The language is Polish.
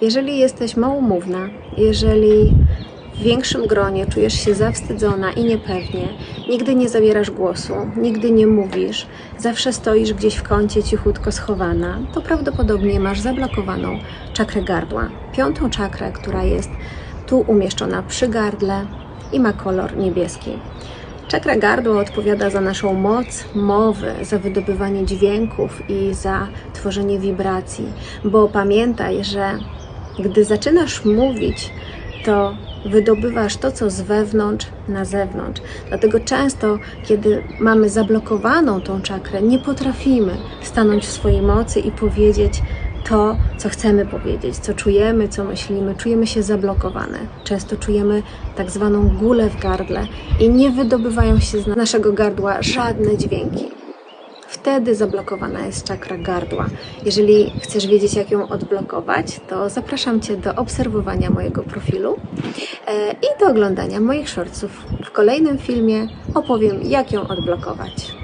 Jeżeli jesteś małomówna, jeżeli w większym gronie czujesz się zawstydzona i niepewnie, nigdy nie zabierasz głosu, nigdy nie mówisz, zawsze stoisz gdzieś w kącie cichutko schowana, to prawdopodobnie masz zablokowaną czakrę gardła. Piątą czakrę, która jest tu umieszczona przy gardle i ma kolor niebieski. Czakra gardła odpowiada za naszą moc mowy, za wydobywanie dźwięków i za tworzenie wibracji, bo pamiętaj, że gdy zaczynasz mówić, to wydobywasz to, co z wewnątrz na zewnątrz. Dlatego często, kiedy mamy zablokowaną tą czakrę, nie potrafimy stanąć w swojej mocy i powiedzieć to, co chcemy powiedzieć, co czujemy, co myślimy. Czujemy się zablokowane. Często czujemy tak zwaną gulę w gardle i nie wydobywają się z naszego gardła żadne dźwięki. Wtedy zablokowana jest czakra gardła. Jeżeli chcesz wiedzieć, jak ją odblokować, to zapraszam Cię do obserwowania mojego profilu e, i do oglądania moich shortsów. W kolejnym filmie opowiem, jak ją odblokować.